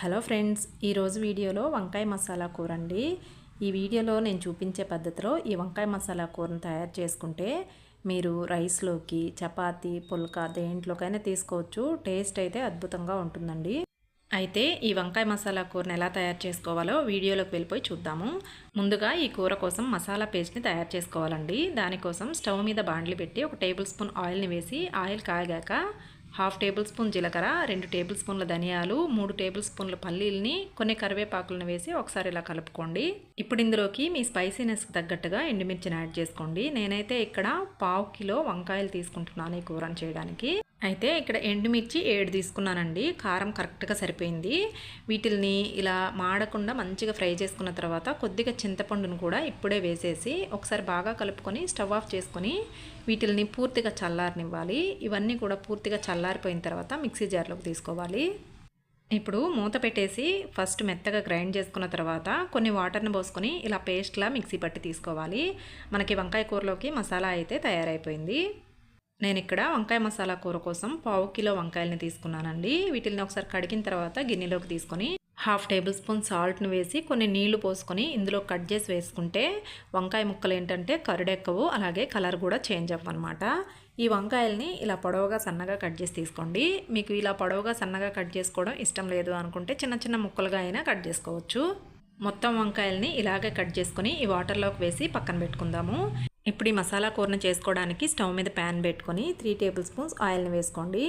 Hello friends ఈరోజు వీడియోలో వంకాయ మసాలా కూర అండి. ఈ వీడియోలో నేను చూపించే పద్ధతిలో ఈ వంకాయ మసాలా కూరను తయారు చేసుకుంటే మీరు రైస్లోకి చపాతీ పుల్కా దేంట్లోకైనా తీసుకోవచ్చు. టేస్ట్ అయితే అద్భుతంగా ఉంటుందండి. అయితే ఈ వంకాయ మసాలా కూరను ఎలా తయారు చేసుకోవాలో వీడియోలోకి వెళ్ళిపోయి చూద్దాము. ముందుగా ఈ కూర కోసం మసాలా పేస్ట్ని తయారు చేసుకోవాలండి. దానికోసం స్టవ్ మీద బాండ్లు పెట్టి ఒక టేబుల్ స్పూన్ ఆయిల్ని వేసి ఆయిల్ కాగాక హాఫ్ టేబుల్ స్పూన్ జీలకర్ర రెండు టేబుల్ స్పూన్ల ధనియాలు మూడు టేబుల్ స్పూన్ల పల్లీలని కొన్ని కరివేపాకులను వేసి ఒకసారి ఇలా కలుపుకోండి. ఇప్పుడు ఇందులోకి మీ స్పైసీనెస్కి తగ్గట్టుగా ఎండుమిర్చిని యాడ్ చేసుకోండి. నేనైతే ఇక్కడ పావు కిలో వంకాయలు తీసుకుంటున్నాను ఈ కూరని చేయడానికి. అయితే ఇక్కడ ఎండుమిర్చి ఏడు తీసుకున్నానండి. కారం కరెక్ట్గా సరిపోయింది. వీటిల్ని ఇలా మాడకుండా మంచిగా ఫ్రై చేసుకున్న తర్వాత కొద్దిగా చింతపండును కూడా ఇప్పుడే వేసేసి ఒకసారి బాగా కలుపుకొని స్టవ్ ఆఫ్ చేసుకొని వీటిల్ని పూర్తిగా చల్లారనివ్వాలి. ఇవన్నీ కూడా పూర్తిగా చల్లారిపోయిన తర్వాత మిక్సీ జార్లోకి తీసుకోవాలి. ఇప్పుడు మూత పెట్టేసి ఫస్ట్ మెత్తగా గ్రైండ్ చేసుకున్న తర్వాత కొన్ని వాటర్ని పోసుకొని ఇలా పేస్ట్లా మిక్సీ పట్టి తీసుకోవాలి. మనకి వంకాయ కూరలోకి మసాలా అయితే తయారైపోయింది. నేను ఇక్కడ వంకాయ మసాలా కూర కోసం పావు కిలో వంకాయలని తీసుకున్నానండి. వీటిని ఒకసారి కడిగిన తర్వాత గిన్నెలోకి తీసుకొని హాఫ్ టేబుల్ స్పూన్ సాల్ట్ని వేసి కొన్ని నీళ్ళు పోసుకొని ఇందులో కట్ చేసి వేసుకుంటే వంకాయ ముక్కలు ఏంటంటే కరుడెక్కవు అలాగే కలర్ కూడా చేంజ్ అవ్వనమాట. ఈ వంకాయల్ని ఇలా పొడవుగా సన్నగా కట్ చేసి తీసుకోండి. మీకు ఇలా పొడవుగా సన్నగా కట్ చేసుకోవడం ఇష్టం లేదు అనుకుంటే చిన్న చిన్న ముక్కలుగా అయినా కట్ చేసుకోవచ్చు. మొత్తం వంకాయల్ని ఇలాగే కట్ చేసుకొని ఈ వాటర్లోకి వేసి పక్కన పెట్టుకుందాము. ఇప్పుడు ఈ మసాలా కూరను చేసుకోవడానికి స్టవ్ మీద ప్యాన్ పెట్టుకొని త్రీ టేబుల్ స్పూన్స్ ఆయిల్ని వేసుకోండి.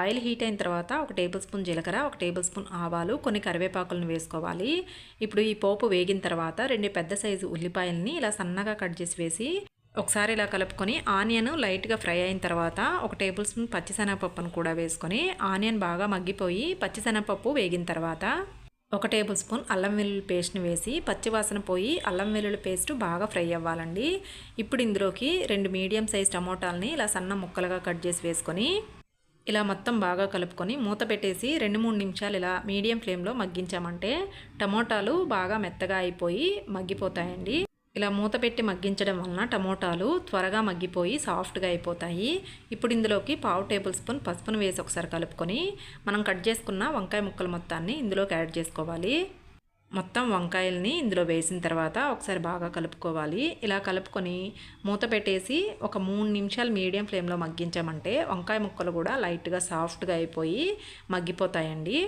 ఆయిల్ హీట్ అయిన తర్వాత ఒక టేబుల్ స్పూన్ జీలకర్ర ఒక టేబుల్ స్పూన్ ఆవాలు కొన్ని కరివేపాకులను వేసుకోవాలి. ఇప్పుడు ఈ పోపు వేగిన తర్వాత రెండు పెద్ద సైజు ఉల్లిపాయలని ఇలా సన్నగా కట్ చేసి వేసి ఒకసారి ఇలా కలుపుకొని ఆనియన్ లైట్గా ఫ్రై అయిన తర్వాత ఒక టేబుల్ స్పూన్ పచ్చిశనగపప్పును కూడా వేసుకొని ఆనియన్ బాగా మగ్గిపోయి పచ్చిశనగపప్పు వేగిన తర్వాత ఒక టేబుల్ స్పూన్ అల్లం వెల్లుల్లి పేస్ట్ని వేసి పచ్చివాసన పోయి అల్లం వెల్లుల్లి పేస్ట్ బాగా ఫ్రై అవ్వాలండి. ఇప్పుడు ఇందులోకి రెండు మీడియం సైజ్ టమోటాలని ఇలా సన్న ముక్కలుగా కట్ చేసి వేసుకొని ఇలా మొత్తం బాగా కలుపుకొని మూత పెట్టేసి రెండు మూడు నిమిషాలు ఇలా మీడియం ఫ్లేమ్లో మగ్గించామంటే టమోటాలు బాగా మెత్తగా అయిపోయి మగ్గిపోతాయండి. ఇలా మూత పెట్టి మగ్గించడం వలన టమోటాలు త్వరగా మగ్గిపోయి సాఫ్ట్గా అయిపోతాయి. ఇప్పుడు ఇందులోకి పావు టేబుల్ స్పూన్ పసుపును వేసి ఒకసారి కలుపుకొని మనం కట్ చేసుకున్న వంకాయ ముక్కలు మొత్తాన్ని ఇందులోకి యాడ్ చేసుకోవాలి. మొత్తం వంకాయల్ని ఇందులో వేసిన తర్వాత ఒకసారి బాగా కలుపుకోవాలి. ఇలా కలుపుకొని మూత పెట్టేసి ఒక మూడు నిమిషాలు మీడియం ఫ్లేమ్లో మగ్గించామంటే వంకాయ ముక్కలు కూడా లైట్గా సాఫ్ట్గా అయిపోయి మగ్గిపోతాయండి.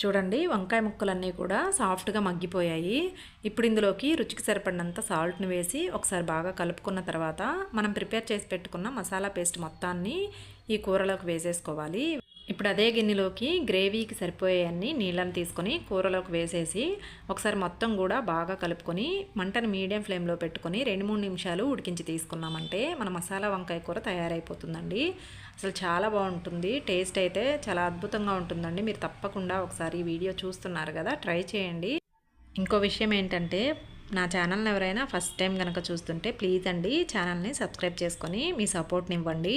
చూడండి వంకాయ ముక్కలన్నీ కూడా సాఫ్ట్గా మగ్గిపోయాయి. ఇప్పుడు ఇందులోకి రుచికి సరిపడినంత సాల్ట్ని వేసి ఒకసారి బాగా కలుపుకున్న తర్వాత మనం ప్రిపేర్ చేసి పెట్టుకున్న మసాలా పేస్ట్ మొత్తాన్ని ఈ కూరలోకి వేసేసుకోవాలి. ఇప్పుడు అదే గిన్నెలోకి గ్రేవీకి సరిపోయేవన్నీ నీళ్ళని తీసుకొని కూరలోకి వేసేసి ఒకసారి మొత్తం కూడా బాగా కలుపుకొని మంటను మీడియం ఫ్లేమ్లో పెట్టుకొని రెండు మూడు నిమిషాలు ఉడికించి తీసుకున్నామంటే మన మసాలా వంకాయ కూర తయారైపోతుందండి. అసలు చాలా బాగుంటుంది. టేస్ట్ అయితే చాలా అద్భుతంగా ఉంటుందండి. మీరు తప్పకుండా ఒకసారి ఈ వీడియో చూస్తున్నారు కదా ట్రై చేయండి. ఇంకో విషయం ఏంటంటే నా ఛానల్ని ఎవరైనా ఫస్ట్ టైం కనుక చూస్తుంటే ప్లీజ్ అండి ఛానల్ని సబ్స్క్రైబ్ చేసుకొని మీ సపోర్ట్ని ఇవ్వండి.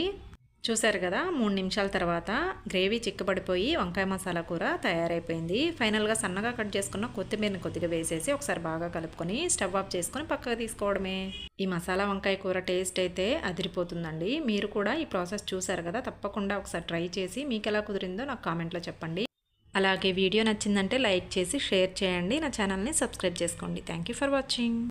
చూశారు కదా మూడు నిమిషాల తర్వాత గ్రేవీ చిక్కబడిపోయి వంకాయ మసాలా కూర తయారైపోయింది. ఫైనల్గా సన్నగా కట్ చేసుకున్న కొత్తిమీరని కొద్దిగా వేసేసి ఒకసారి బాగా కలుపుకొని స్టవ్ ఆఫ్ చేసుకొని పక్కకు తీసుకోవడమే. ఈ మసాలా వంకాయ కూర టేస్ట్ అయితే అదిరిపోతుందండి. మీరు కూడా ఈ ప్రాసెస్ చూశారు కదా తప్పకుండా ఒకసారి ట్రై చేసి మీకు ఎలా కుదిరిందో నాకు కామెంట్లో చెప్పండి. అలాగే వీడియో నచ్చిందంటే లైక్ చేసి షేర్ చేయండి. నా ఛానల్ని సబ్స్క్రైబ్ చేసుకోండి. Thank for watching.